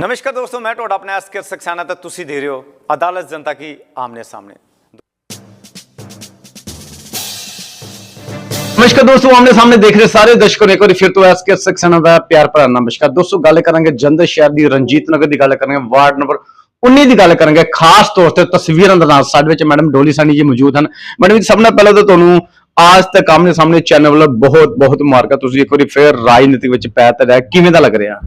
ਨਮਸਕਾਰ ਦੋਸਤੋ, ਮੈਂ ਤੁਹਾਡਾ ਆਪਣਾ ਐਸਕੇ ਸਕਸਾਨਾ ਤੇ ਤੁਸੀਂ ਦੇ ਰਹੇ ਹੋ, ਅਦਾਲਤ ਜਨਤਾ ਕੀ ਆਮਨੇ ਸਾਹਮਣੇ। ਨਮਸਕਾਰ ਦੋਸਤੋ, ਆਮਨੇ ਸਾਹਮਣੇ ਦੇਖ ਰਹੇ ਸਾਰੇ ਦਰਸ਼ਕੋ ਨੇ ਇੱਕ ਵਾਰੀ ਫਿਰ ਤੋਂ ਐਸਕੇ ਸੈਕਸ਼ਨ ਦਾ ਪਿਆਰ ਭਰਾ ਨਮਸਕਾਰ। ਦੋਸਤੋ, ਗੱਲ ਕਰਾਂਗੇ ਜੰਦਰ ਸ਼ਹਿਰ ਦੀ, ਰਣਜੀਤ ਨਗਰ ਦੀ ਗੱਲ ਕਰਾਂਗੇ, ਵਾਰਡ ਨੰਬਰ 19 ਦੀ ਗੱਲ ਕਰਾਂਗੇ। ਖਾਸ ਤੌਰ ਤੇ ਤਸਵੀਰਾਂ ਦੇ ਨਾਲ ਸਾਡੇ ਵਿੱਚ ਮੈਡਮ ਡੋਲੀ ਸਾਨੀ ਜੀ ਮੌਜੂਦ ਹਨ। ਮੈਡਮ ਜੀ, ਸਭ ਨਾਲ ਪਹਿਲਾਂ ਤਾਂ ਤੁਹਾਨੂੰ ਆਜ ਤੱਕ ਆਮਨੇ ਸਾਹਮਣੇ ਚੈਨਲ ਵੱਲੋਂ ਬਹੁਤ ਬਹੁਤ ਮੁਬਾਰਕਾਂ। ਤੁਸੀਂ ਇੱਕ ਵਾਰੀ ਫਿਰ ਰਾਜਨੀਤੀ ਵਿੱਚ ਪੈ ਤੇ ਰਹਿ ਕਿਵੇਂ ਦਾ ਲੱਗ ਰਿਹਾ?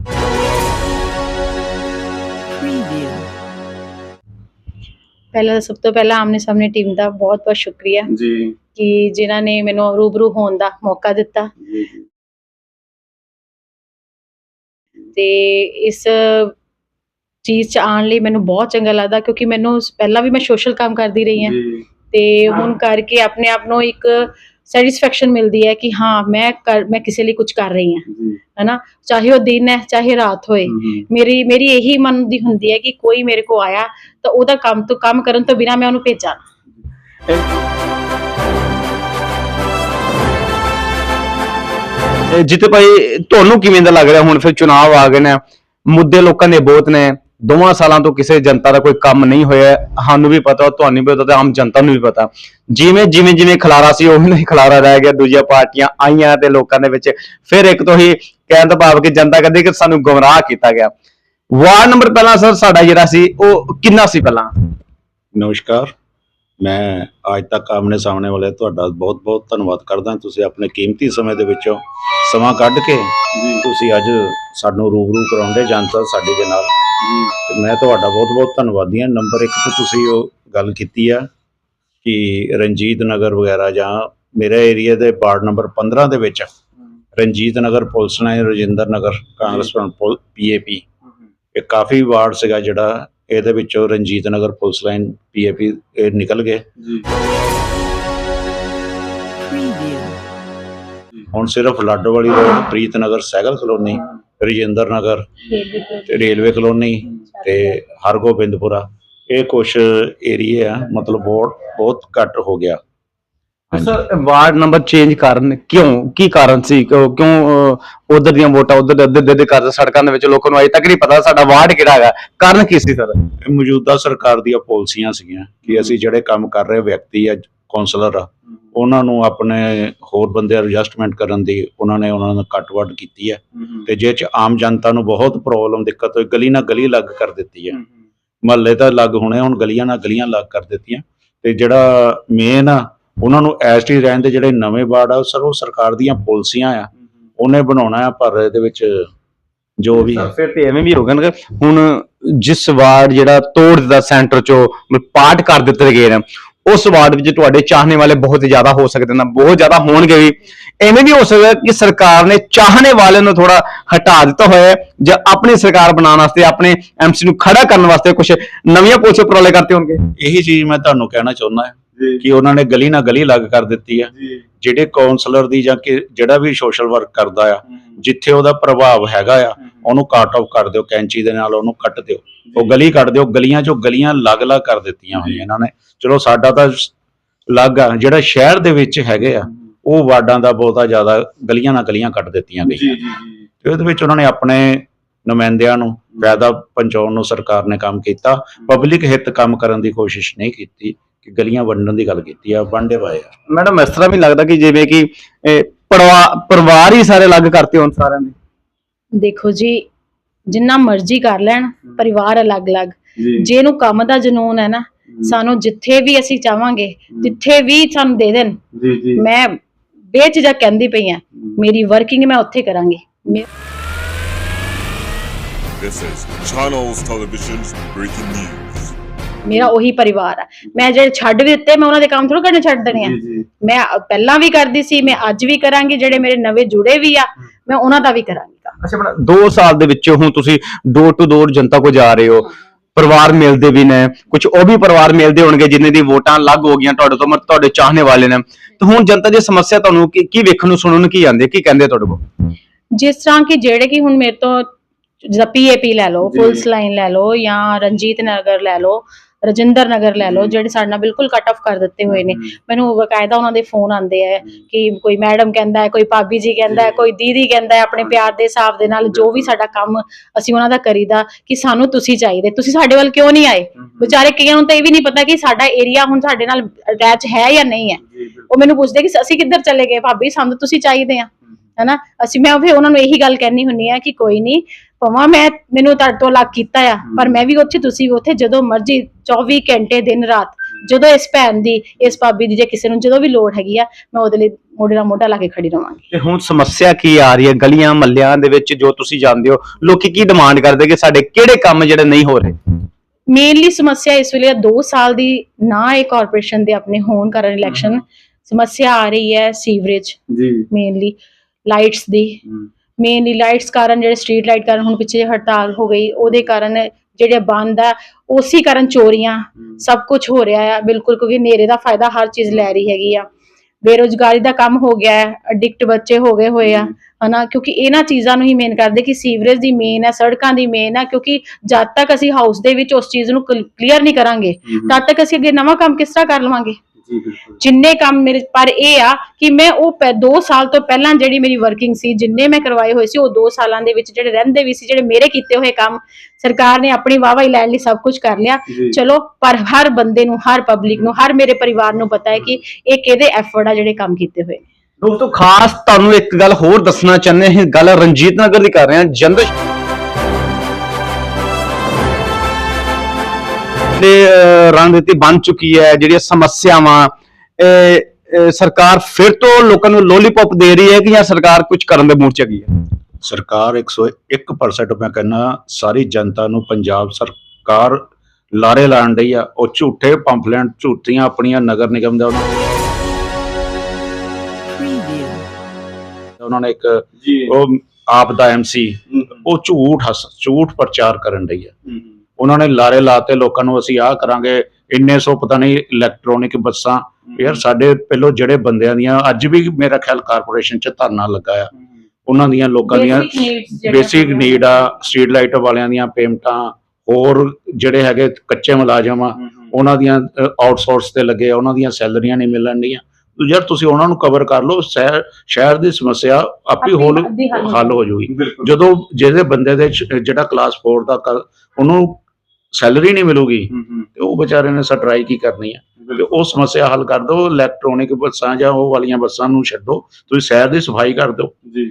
ਪਹਿਲਾਂ ਤਾਂ ਸਭ ਤੋਂ ਪਹਿਲਾਂ ਆਮਨੇ ਸਾਹਮਣੇ ਟੀਮ ਦਾ ਬਹੁਤ ਬਹੁਤ ਸ਼ੁਕਰੀਆ ਜੀ। ਕਿ ਜਿਨ੍ਹਾਂ ਨੇ ਮੈਨੂੰ ਰੂਬਰੂ ਹੋਣ ਦਾ ਮੌਕਾ ਦਿੱਤਾ। ਤੇ ਇਸ ਚੀਜ਼ 'ਚ ਆਉਣ ਲਈ ਮੈਨੂੰ ਬਹੁਤ ਚੰਗਾ ਲੱਗਦਾ ਕਿਉਂਕਿ ਮੈਨੂੰ ਪਹਿਲਾਂ ਵੀ ਮੈਂ ਸੋਸ਼ਲ ਕੰਮ ਕਰਦੀ ਰਹੀ ਹਾਂ। ਤੇ ਹੁਣ ਕਰਕੇ ਆਪਣੇ ਆਪ ਨੂੰ ਇੱਕ ਸੈਟੀਸਫੈਕਸ਼ਨ ਮਿਲਦੀ ਹੈ ਕਿ ਹਾਂ ਮੈਂ ਕਰ ਮੈਂ ਕਿਸੇ ਲਈ ਕੁਝ ਕਰ ਰਹੀ ਹਾਂ। ਹੈਨਾ? ਚਾਹੇ ਉਹ ਦਿਨ ਹੈ ਚਾਹੇ ਰਾਤ ਹੋਏ। ਮੇਰੀ ਮੇਰੀ ਇਹੀ ਮਨ ਦੀ ਹੁੰਦੀ ਹੈ ਕਿ ਕੋਈ ਮੇਰੇ ਕੋ ਆਇਆ ਤਾਂ ਉਹਦਾ ਕੰਮ ਤੋਂ ਕੰਮ ਕਰਨ ਤੋਂ ਬਿਨਾ ਮੈਂ ਉਹਨੂੰ ਭੇਜਾਂ। ਜਿੱਤੇ ਭਾਈ ਤੁਹਾਨੂੰ ਕਿਵੇਂ ਦਾ ਲੱਗ ਰਿਹਾ? ਹੁਣ ਫਿਰ ਚੁਣਾਵ ਆ ਗਏ ਨੇ। ਮੁੱਦੇ ਲੋਕਾਂ ਦੇ ਬਹੁਤ ਨੇ। ਦੋਵਾਂ ਸਾਲਾਂ ਤੋਂ ਕਿਸੇ ਜਨਤਾ ਦਾ ਕੋਈ ਕੰਮ ਨਹੀਂ ਹੋਇਆ ਸਾਨੂੰ ਵੀ ਪਤਾ ਤੁਹਾਨੂੰ ਵੀ ਪਤਾ ਤੇ ਆਮ ਜਨਤਾ ਨੂੰ ਵੀ ਪਤਾ। ਜਿਵੇਂ ਜਿਵੇਂ ਜਿਵੇਂ ਖਲਾਰਾ ਸੀ ਉਹ ਨਹੀਂ ਖਲਾਰਾ ਰਹਿ ਗਿਆ। ਦੂਜੀਆਂ ਪਾਰਟੀਆਂ ਆਈਆਂ ਤੇ ਲੋਕਾਂ ਦੇ ਵਿੱਚ ਫਿਰ ਇੱਕ ਤੋਂ ਹੀ ਕਹਿਣ ਦਾ ਭਾਵ ਕਿ ਜਨਤਾ ਕਹਿੰਦੀ ਕਿ ਸਾਨੂੰ ਗੁੰਮਰਾਹ ਕੀਤਾ ਗਿਆ। ਵਾਰਡ ਨੰਬਰ ਪਹਿਲਾਂ ਸਰ ਸਾਡਾ ਜਿਹੜਾ ਸੀ ਉਹ ਕਿੰਨਾ ਸੀ ਪਹਿਲਾਂ? ਨਮਸਕਾਰ। ਮੈਂ ਅੱਜ ਤੱਕ ਆਮਨੇ ਸਾਹਮਣੇ ਵਾਲੇ ਤੁਹਾਡਾ ਬਹੁਤ ਬਹੁਤ ਧੰਨਵਾਦ ਕਰਦਾ। ਤੁਸੀਂ ਆਪਣੇ ਕੀਮਤੀ ਸਮੇਂ ਦੇ ਵਿੱਚੋਂ ਸਮਾਂ ਕੱਢ ਕੇ ਤੁਸੀਂ ਅੱਜ ਸਾਨੂੰ ਰੂਬਰੂ ਕਰਾਉਂਦੇ ਜਨਤਾ ਸਾਡੀ ਦੇ ਨਾਲ ਮੈਂ ਤੁਹਾਡਾ ਬਹੁਤ ਬਹੁਤ ਧੰਨਵਾਦੀ ਹਾਂ। ਨੰਬਰ 1 ਤੇ ਤੁਸੀਂ ਉਹ ਗੱਲ ਕੀਤੀ ਆ ਕਿ ਰਣਜੀਤ ਨਗਰ ਵਗੈਰਾ ਜਾਂ ਮੇਰੇ ਏਰੀਆ ਦੇ ਵਾਰਡ ਨੰਬਰ 15 ਦੇ ਵਿੱਚ Ranjit Nagar police line Rajinder Nagar congressman PAP ਇਹ ਕਾਫੀ ਵਾਰਡ ਸੀਗਾ ਜਿਹੜਾ ਇਹਦੇ ਵਿੱਚੋਂ Ranjit Nagar police line PAP ਇਹ ਨਿਕਲ ਗਏ. ਹੁਣ ਸਿਰਫ ਲਾਡੋਵਾਲੀ ਰੋਡ ਪ੍ਰੀਤ ਨਗਰ ਸੈਗਲ ਕਲੋਨੀ ਰਜਿੰਦਰ ਨਗਰ ਤੇ। ਰੇਲਵੇ ਕਲੋਨੀ ਤੇ ਹਰਗੋਬਿੰਦਪੁਰਾ। ਇਹ ਕੁਛ ਏਰੀਏ ਆ ਮਤਲਬ ਬਹੁਤ ਬਹੁਤ ਘੱਟ ਹੋ ਗਿਆ। ਸਰ ਵਾਰਡ ਨੰਬਰ ਚੇਂਜ ਕਰਨ ਕਿਉਂ? ਕੀ ਕਾਰਨ ਸੀ? ਕਿਉਂ ਕਿਉਂ ਉਧਰ ਦੀਆਂ ਵੋਟਾਂ ਉਧਰ ਦੇ ਅੱਧੇ ਦੇ ਕਰ ਸੜਕਾਂ ਦੇ ਵਿੱਚ ਲੋਕਾਂ ਨੂੰ ਅਜੇ ਤੱਕ ਨਹੀਂ ਪਤਾ ਸਾਡਾ ਵਾਰਡ ਕਿਹੜਾ ਹੈਗਾ? ਕਾਰਨ ਕੀ ਸੀ ਸਰ? ਮੌਜੂਦਾ ਸਰਕਾਰ ਦੀਆਂ ਪਾਲਿਸੀਆਂ ਸੀਗੀਆਂ ਕਿ ਅਸੀਂ ਜਿਹੜੇ ਕੰਮ ਕਰ ਰਹੇ ਵਿਅਕਤੀ ਆ ਕਾਉਂਸਲਰ ਆ ਉਹਨਾਂ ਨੂੰ ਆਪਣੇ ਹੋਰ ਬੰਦੇ ਐਡਜਸਟਮੈਂਟ ਕਰਨ ਦੀ ਉਹਨਾਂ ਨੇ ਉਹਨਾਂ ਨੂੰ ਕੱਟ-ਵੱਢ ਕੀਤੀ ਹੈ। ਤੇ ਜੇ ਚ ਆਮ ਜਨਤਾ ਨੂੰ ਬਹੁਤ ਪ੍ਰੋਬਲਮ ਦਿੱਕਤ ਹੋਈ ਗਲੀ ਨਾਲ ਗਲੀ ਲੱਗ ਕਰ ਦਿੱਤੀ ਹੈ। ਮਹੱਲੇ ਤਾਂ ਲੱਗ ਹੋਣੇ ਹੁਣ ਗਲੀਆਂ ਨਾਲ ਗਲੀਆਂ ਲੱਗ ਕਰ ਦਿੱਤੀਆਂ। ਤੇ ਜਿਹੜਾ ਮੇਨ ਆ ਉਹਨਾਂ ਨੂੰ ਐਸਟੀ ਰਹਿਣ ਦੇ ਜਿਹੜੇ ਨਵੇਂ ਵਾਰਡ ਆ ਸਰ ਉਹ ਸਰਕਾਰ ਦੀਆਂ ਪਾਲਿਸੀਆਂ ਆ। ਉਹਨੇ ਬਣਾਉਣਾ ਆ ਪਰ ਇਹਦੇ ਵਿੱਚ ਜੋ ਵੀ ਫਿਰ ਤੇ ਐਵੇਂ ਵੀ ਹੋ ਗਿਆ ਨਾ ਹੁਣ ਜਿਸ ਵਾਰਡ ਜਿਹੜਾ ਤੋੜ ਦਿੱਤਾ ਸੈਂਟਰ ਚੋਂ ਪਾਰਟ ਕਰ ਦਿੱਤੇ ਗਏ ਨੇ ਉਸ ਵਾਰਡ ਵਿੱਚ ਤੁਹਾਡੇ ਚਾਹਨੇ ਵਾਲੇ ਬਹੁਤ ਜ਼ਿਆਦਾ ਹੋ ਸਕਦੇ ਨੇ, ਬਹੁਤ ਜ਼ਿਆਦਾ ਹੋਣਗੇ ਵੀ। ਐਵੇਂ ਵੀ ਹੋ ਸਕਦਾ ਕਿ ਸਰਕਾਰ ਨੇ ਚਾਹਨੇ ਵਾਲਿਆਂ ਨੂੰ ਥੋੜਾ ਹਟਾ ਦਿੱਤਾ ਹੋਇਆ ਹੈ ਜਾਂ ਆਪਣੀ ਸਰਕਾਰ ਬਣਾਉਣ ਵਾਸਤੇ, ਆਪਣੇ ਐਮਸੀ ਨੂੰ ਖੜਾ ਕਰਨ ਵਾਸਤੇ ਕੁਝ ਨਵੀਆਂ ਪੁਲਿਸ ਉਪਰਾਲੇ ਕਰਤੇ ਹੋਣਗੇ। ਇਹੀ ਚੀਜ਼ ਮੈਂ ਤੁਹਾਨੂੰ ਕਹਿਣਾ ਚਾਹੁੰਦਾ ਹਾਂ। ਕਿ ਉਹਨਾਂ ਨੇ ਗਲੀ ਨਾਲ ਗਲੀ ਲੱਗ ਕਰ ਦਿੱਤੀ ਆ। ਜਿਹੜੇ ਕਾਉਂਸਲਰ ਦੀ ਜਾਂ ਕਿ ਜਿਹੜਾ ਵੀ ਸੋਸ਼ਲ ਵਰਕ ਕਰਦਾ ਆ ਜਿੱਥੇ ਉਹਦਾ ਪ੍ਰਭਾਵ ਹੈਗਾ ਆ ਉਹਨੂੰ ਕਾਟ ਆਫ ਕਰ ਦਿਓ ਕੈਂਚੀ ਦੇ ਨਾਲ ਉਹਨੂੰ ਕੱਟ ਦਿਓ। ਉਹ ਗਲੀ ਕੱਟ ਦਿਓ ਗਲੀਆਂ ਚੋਂ ਗਲੀਆਂ ਅਲੱਗ-ਅਲੱਗ ਕਰ ਦਿੱਤੀਆਂ ਹੋਈਆਂ ਇਹਨਾਂ ਨੇ। ਚਲੋ ਸਾਡਾ ਤਾਂ ਅਲੱਗ ਆ। ਜਿਹੜਾ ਸ਼ਹਿਰ ਦੇ ਵਿੱਚ ਹੈਗੇ ਆ ਉਹ ਵਾਰਡਾਂ ਦਾ ਬਹੁਤਾ ਜ਼ਿਆਦਾ ਗਲੀਆਂ ਨਾਲ ਗਲੀਆਂ ਕੱਟ ਦਿੱਤੀਆਂ ਗਈਆਂ। ਤੇ ਉਹਦੇ ਵਿੱਚ ਉਹਨਾਂ ਨੇ ਆਪਣੇ ਨੁਮਾਇੰਦਿਆਂ ਨੂੰ ਫਾਇਦਾ ਪਹੁੰਚਾਉਣ ਨੂੰ ਸਰਕਾਰ ਨੇ ਕੰਮ ਕੀਤਾ। ਪਬਲਿਕ ਹਿੱਤ ਕੰਮ ਕਰਨ ਦੀ ਕੋਸ਼ਿਸ਼ ਨਹੀਂ ਕੀਤੀ। ਕਿ ਗਲੀਆਂ ਵੰਡਣ ਦੀ ਗੱਲ ਕੀਤੀ ਆ ਵਾਂਡੇ ਪਾਏ ਆ। ਮੈਡਮ ਇਸ ਤਰ੍ਹਾਂ ਵੀ ਲੱਗਦਾ ਕਿ ਜਿਵੇਂ ਕਿ ਇਹ ਪਰਿਵਾ- ਪਰਿਵਾਰ ਹੀ ਸਾਰੇ ਅਲੱਗ ਕਰਤੇ ਹੋਣ ਸਾਰਿਆਂ ਦੇ? ਦੇਖੋ ਜੀ ਜਿੰਨਾ ਮਰਜ਼ੀ ਕਰ ਲੈਣ ਪਰਿਵਾਰ ਅਲੱਗ-ਅਲੱਗ। ਜੇ। ਨੂੰ ਕੰਮ ਦਾ ਜਨੂਨ ਹੈ ਨਾ ਸਾਨੂੰ ਜਿੱਥੇ ਵੀ ਅਸੀਂ ਚਾਹਾਂਗੇ ਜਿੱਥੇ ਵੀ ਸਾਨੂੰ ਦੇ ਦੇਣ ਜੀ ਜੀ। ਮੈਂ ਬੇਝਿਜਕ ਕਹਿੰਦੀ ਪਈ ਆ ਮੇਰੀ ਵਰਕਿੰਗ ਮੈਂ ਉੱਥੇ ਕਰਾਂਗੀ। ਮੇ- This is Channels Television's breaking news. ਮੇਰਾ ਉਹੀ ਪਰਿਵਾਰ ਆ। ਮੈਂ ਜਿਹੜੇ ਛੱਡ ਵੀ ਦਿੱਤੇ ਮੈਂ ਉਹਨਾਂ ਦੇ ਕੰਮ ਥੋੜਾ ਕਰਨੇ ਛੱਡ ਦੇਣੇ ਆ। ਮੈਂ ਪਹਿਲਾਂ ਵੀ ਕਰਦੀ ਸੀ ਮੈਂ ਅੱਜ ਵੀ ਕਰਾਂਗੀ ਜਿਹੜੇ ਮੇਰੇ ਨਵੇਂ ਜੁੜੇ ਵੀ ਆ ਮੈਂ ਉਹਨਾਂ ਦਾ ਵੀ ਕਰਾਂਗੀ। ਅੱਛਾ ਬਣਾ 2 ਸਾਲ ਦੇ ਵਿੱਚ ਹੁਣ ਤੁਸੀਂ ਡੋਰ ਟੂ ਡੋਰ ਜਨਤਾ ਕੋ ਜਾ ਰਹੇ ਹੋ। ਪਰਿਵਾਰ ਮਿਲਦੇ ਵੀ ਨੇ। ਕੁਝ ਉਹ ਵੀ ਪਰਿਵਾਰ ਮਿਲਦੇ ਹੋਣਗੇ ਜਿਨ੍ਹਾਂ ਦੀ ਵੋਟਾਂ ਅਲੱਗ ਹੋ ਗਈਆਂ ਤੁਹਾਡੇ ਤੋਂ ਮਤਲਬ ਤੁਹਾਡੇ ਚਾਹਨੇ ਵਾਲੇ ਨੇ। ਤੇ ਹੁਣ ਜਨਤਾ ਦੀ ਸਮੱਸਿਆ ਤੁਹਾਨੂੰ ਕੀ ਕੀ ਵੇਖਣ ਨੂੰ ਸੁਣਨ ਨੂੰ ਕੀ ਆਉਂਦੇ ਕੀ ਕਹਿੰਦੇ ਤੁਹਾਡੇ ਕੋਲ? ਜਿਸ ਤਰ੍ਹਾਂ ਕਿ ਜਿਹੜੇ ਕਿ ਹੁਣ ਮੇਰੇ ਤੋਂ ਜਿੱਦਾਂ ਪੀਏਪੀ ਲੈ ਲਓ ਪੁਲਿਸ ਲਾਈਨ ਲੈ ਲਓ ਜਾਂ ਰਣਜੀਤ ਨਗਰ ਲੈ ਲਓ ਰਜਿੰਦਰ ਨਗਰ ਲੈ ਲਓ ਜਿਹੜੇ ਸਾਡੇ ਨਾਲ ਬਿਲਕੁਲ ਕੱਟ ਆਫ ਕਰ ਦਿੱਤੇ ਹੋਏ ਨੇ। ਮੈਨੂੰ ਬਕਾਇਦਾ ਉਹਨਾਂ ਦੇ ਫੋਨ ਆਉਂਦੇ ਆ ਕਿ ਕੋਈ ਮੈਡਮ ਕਹਿੰਦਾ ਹੈ ਕੋਈ ਭਾਬੀ ਜੀ ਕਹਿੰਦਾ ਹੈ ਕੋਈ ਦੀਦੀ ਕਹਿੰਦਾ ਹੈ ਆਪਣੇ ਪਿਆਰ ਦੇ ਹਿਸਾਬ ਦੇ ਨਾਲ ਜੋ ਵੀ ਸਾਡਾ ਕੰਮ ਅਸੀਂ ਉਹਨਾਂ ਦਾ ਕਰੀਦਾ ਕਿ ਸਾਨੂੰ ਤੁਸੀਂ ਚਾਹੀਦੇ। ਤੁਸੀਂ ਸਾਡੇ ਵੱਲ ਕਿਉਂ ਨਹੀਂ ਆਏ? ਵਿਚਾਰੇ ਕਈਆਂ ਨੂੰ ਤਾਂ ਇਹ ਵੀ ਨਹੀਂ ਪਤਾ ਕਿ ਸਾਡਾ ਏਰੀਆ ਹੁਣ ਸਾਡੇ ਨਾਲ ਅਟੈਚ ਹੈ ਜਾਂ ਨਹੀਂ ਹੈ। ਉਹ ਮੈਨੂੰ ਪੁੱਛਦੇ ਕਿ ਅਸੀਂ ਕਿੱਧਰ ਚਲੇ ਗਏ? ਭਾਬੀ ਸਾਨੂੰ ਤੁਸੀਂ ਚਾਹੀਦੇ ਆ। ਹਨਾ? ਅਸੀਂ ਮੈਂ ਫਿਰ ਉਹਨਾਂ ਨੂੰ ਇਹੀ ਗੱਲ ਕਹਿਣੀ ਹੁੰਨੀ ਆ ਕਿ ਕੋਈ ਨਹੀਂ ਭਵਾਂ ਮੈਂ ਮੈਨੂੰ ਤੁਹਾਡੇ ਤੋਂ ਅਲੱਗ ਕੀਤਾ ਆ ਪਰ ਮੈਂ ਵੀ ਉੱਥੇ ਤੁਸੀਂ ਉੱਥੇ ਜਦੋਂ ਮਰਜ਼ੀ 24 ਘੰਟੇ ਦਿਨ ਰਾਤ ਜਦੋਂ ਇਸ ਭੈਣ ਦੀ ਇਸ ਭਾਬੀ ਦੀ ਜੇ ਕਿਸੇ ਨੂੰ ਜਦੋਂ ਵੀ ਲੋੜ ਹੈਗੀ ਆ ਮੈਂ ਉਹਦੇ ਲਈ ਮੋਢੇ ਨਾਲ ਮੋਢਾ ਲਾ ਕੇ ਖੜੀ ਰਵਾਂਗੀ। ਤੇ ਹੁਣ ਸਮੱਸਿਆ ਕੀ ਆ ਰਹੀ ਹੈ ਗਲੀਆਂ ਮੱਲਿਆਂ ਦੇ ਵਿੱਚ ਜੋ ਤੁਸੀਂ ਜਾਣਦੇ ਹੋ ਲੋਕੀ ਕੀ ਡਿਮਾਂਡ ਕਰਦੇ ਕਿ ਸਾਡੇ ਕਿਹੜੇ ਕੰਮ ਜਿਹੜੇ ਨਹੀਂ ਹੋ ਰਹੇ? ਮੇਨਲੀ ਸਮੱਸਿਆ ਇਸ ਵੇਲੇ 2 ਸਾਲ ਦੀ ਨਾ ਇਹ ਕਾਰਪੋਰੇਸ਼ਨ ਦੇ ਆਪਣੇ ਹੋਣ ਕਾਰਨ ਇਲੈਕਸ਼ਨ ਸਮੱਸਿਆ ਆ ਰਹੀ ਹੈ ਸੀਵਰੇਜ ਜੀ। ਮੇਨਲੀ ਲਾਈਟਸ ਦੀ। ਮੇਨਲੀ ਲਾਈਟਸ ਕਾਰਨ ਜਿਹੜੇ ਸਟਰੀਟ ਲਾਈਟ ਕਾਰਨ ਹੁਣ ਪਿੱਛੇ ਹੜਤਾਲ ਹੋ ਗਈ ਉਹਦੇ ਕਾਰਨ ਜਿਹੜੇ ਬੰਦ ਆ ਉਸੇ ਕਾਰਨ ਚੋਰੀਆਂ ਸਭ ਕੁਝ ਹੋ ਰਿਹਾ ਆ ਬਿਲਕੁਲ ਕਿਉਂਕਿ ਨੇਰੇ ਦਾ ਫਾਇਦਾ ਹਰ ਚੀਜ਼ ਲੈ ਰਹੀ ਹੈਗੀ ਆ। ਬੇਰੋਜ਼ਗਾਰੀ ਦਾ ਕੰਮ ਹੋ ਗਿਆ ਹੈ ਐਡਿਕਟ ਬੱਚੇ ਹੋ ਗਏ ਹੋਏ ਆ ਹਨਾ ਕਿਉਂਕਿ ਇਹਨਾਂ ਚੀਜ਼ਾਂ ਨੂੰ ਹੀ ਮੇਨ ਕਰਦੇ ਕਿ ਸੀਵਰੇਜ ਦੀ ਮੇਨ ਹੈ ਸੜਕਾਂ ਦੀ ਮੇਨ ਹੈ ਕਿਉਂਕਿ ਜਦ ਤੱਕ ਅਸੀਂ ਹਾਊਸ ਦੇ ਵਿੱਚ ਉਸ ਚੀਜ਼ ਨੂੰ ਕਲੀਅਰ ਨਹੀਂ ਕਰਾਂਗੇ ਤਦ ਤੱਕ ਅਸੀਂ ਅੱਗੇ ਨਵਾਂ ਕੰਮ ਕਿਸ ਤਰ੍ਹਾਂ ਕਰ ਲਵਾਂਗੇ? ਜਿੰਨੇ ਕੰਮ ਮੇਰੇ ਪਰ ਇਹ ਆ ਕਿ ਮੈਂ ਉਹ 2 ਸਾਲ ਤੋਂ ਪਹਿਲਾਂ ਜਿਹੜੀ ਮੇਰੀ ਵਰਕਿੰਗ ਸੀ ਜਿੰਨੇ ਮੈਂ ਕਰਵਾਏ ਹੋਏ ਸੀ ਉਹ 2 ਸਾਲਾਂ ਦੇ ਵਿੱਚ ਜਿਹੜੇ ਰਹਿੰਦੇ ਵੀ ਸੀ ਜਿਹੜੇ ਮੇਰੇ ਕੀਤੇ ਹੋਏ ਕੰਮ ਸਰਕਾਰ ਨੇ ਆਪਣੀ ਵਾਹਵਾਈ ਲੈਣ ਲਈ ਸਭ ਕੁਝ ਕਰ ਲਿਆ। ਚਲੋ ਪਰ ਹਰ ਬੰਦੇ ਨੂੰ ਹਰ ਪਬਲਿਕ ਨੂੰ ਹਰ ਮੇਰੇ ਪਰਿਵਾਰ ਨੂੰ ਪਤਾ ਹੈ ਕਿ ਇਹ ਕਿਹਦੇ ਐਫਰਟ ਆ ਜਿਹੜੇ ਕੰਮ ਕੀਤੇ ਹੋਏ। ਦੋਸਤੋ ਖਾਸ ਤੁਹਾਨੂੰ ਇੱਕ ਗੱਲ ਹੋਰ ਦੱਸਣਾ ਚਾਹੁੰਦੇ ਹਾਂ ਗੱਲ ਰਣਜੀਤ ਨਗਰ ਦੀ ਕਰ ਰਹੇ ਹਾਂ। ਜੰਦਰ ਦੇ ਅਹ, ਰਣਨੀਤੀ ਬਣ ਚੁੱਕੀ ਹੈ ਜਿਹੜੀਆਂ ਸਮੱਸਿਆਵਾਂ ਸਰਕਾਰ ਫਿਰ ਤੋਂ ਲੋਕਾਂ ਨੂੰ ਲੋਲੀਪੌਪ ਦੇ ਰਹੀ ਹੈ ਕਿ ਜਾਂ ਸਰਕਾਰ ਕੁਝ ਕਰਨ ਦੇ ਮੂਡ ਚ ਹੈਗੀ ਹੈ? ਸਰਕਾਰ 101% ਮੈਂ ਕਹਿੰਦਾ ਸਾਰੀ ਜਨਤਾ ਨੂੰ ਪੰਜਾਬ ਸਰਕਾਰ ਲਾਰੇ ਲਾਣ ਡਈ ਆ ਉਹ ਝੂਠੇ ਪੰਫਲੈਂਟ ਝੂਠੀਆਂ ਆਪਣੀਆਂ ਨਗਰ ਨਿਗਮ ਦਾ ਉਹਨਾਂ ਨੇ ਇੱਕ ਉਹ ਆਪ ਦਾ ਐਮਸੀ ਉਹ ਝੂਠ ਹਸ ਝੂਠ ਪ੍ਰਚਾਰ ਕਰਨ ਡਈ ਆ। ਉਹਨਾਂ ਨੇ ਲਾਰੇ ਲਾਤੇ ਲੋਕਾਂ ਨੂੰ ਅਸੀਂ ਆਹ ਕਰਾਂਗੇ। ਇੰਨੇ ਸੌ ਪਤਾ ਨਹੀਂ ਇਲੈਕਟ੍ਰੋਨਿਕ ਬੱਸਾਂ। ਯਾਰ ਸਾਡੇ ਪਹਿਲੋਂ ਜਿਹੜੇ ਬੰਦਿਆਂ ਦੀਆਂ ਅੱਜ ਵੀ ਮੇਰਾ ਖਿਆਲ ਕਾਰਪੋਰੇਸ਼ਨ 'ਚ ਧਰਨਾ ਲੱਗਾ ਆ। ਉਹਨਾਂ ਦੀਆਂ ਲੋਕਾਂ ਦੀਆਂ ਜਿਹੜੇ ਬੇਸਿਕ ਨੀਡ ਆ ਸਟਰੀਟ ਲਾਈਟ ਵਾਲਿਆਂ ਦੀਆਂ ਪੇਮੈਂਟਾਂ ਹੋਰ ਜਿਹੜੇ ਹੈਗੇ ਕੱਚੇ ਮੁਲਾਜ਼ਮ ਆ ਉਹਨਾਂ ਦੀਆਂ ਆਊਟਸੋਰਸ ਤੇ ਲੱਗੇ ਆ ਉਹਨਾਂ ਦੀਆਂ ਸੈਲਰੀਆਂ ਨਹੀਂ ਮਿਲਣ ਡੀਆਂ। ਯਾਰ ਤੁਸੀਂ ਉਹਨਾਂ ਨੂੰ ਕਵਰ ਕਰ ਲਓ ਸ਼ਹਿਰ ਸ਼ਹਿਰ ਦੀ ਸਮੱਸਿਆ ਆਪੇ ਆਪੇ ਹੋਲ ਹੋ ਹੋ ਜਾਊਗੀ। ਜਦੋਂ ਜਿਹਦੇ ਬੰਦੇ ਦੇ ਜਿਹੜਾ ਕਲਾਸ 4 ਦਾ ਉਹਨੂੰ ਸੈਲਰੀ ਨਹੀਂ ਮਿਲੂਗੀ। ਤੇ ਉਹ ਵਿਚਾਰੇ ਨੇ ਸਟਰਾਈਕ ਹੀ ਕਰਨੀ ਆ? ਤੇ ਉਹ ਸਮੱਸਿਆ ਹੱਲ ਕਰ ਦਿਓ ਇਲੈਕਟ੍ਰੋਨਿਕ ਬੱਸਾਂ ਜਾਂ ਉਹ ਵਾਲੀਆਂ ਬੱਸਾਂ ਨੂੰ ਛੱਡੋ ਤੁਸੀਂ ਸ਼ਹਿਰ ਦੀ ਸਫ਼ਾਈ ਕਰ ਦਿਓ। ਜੀ।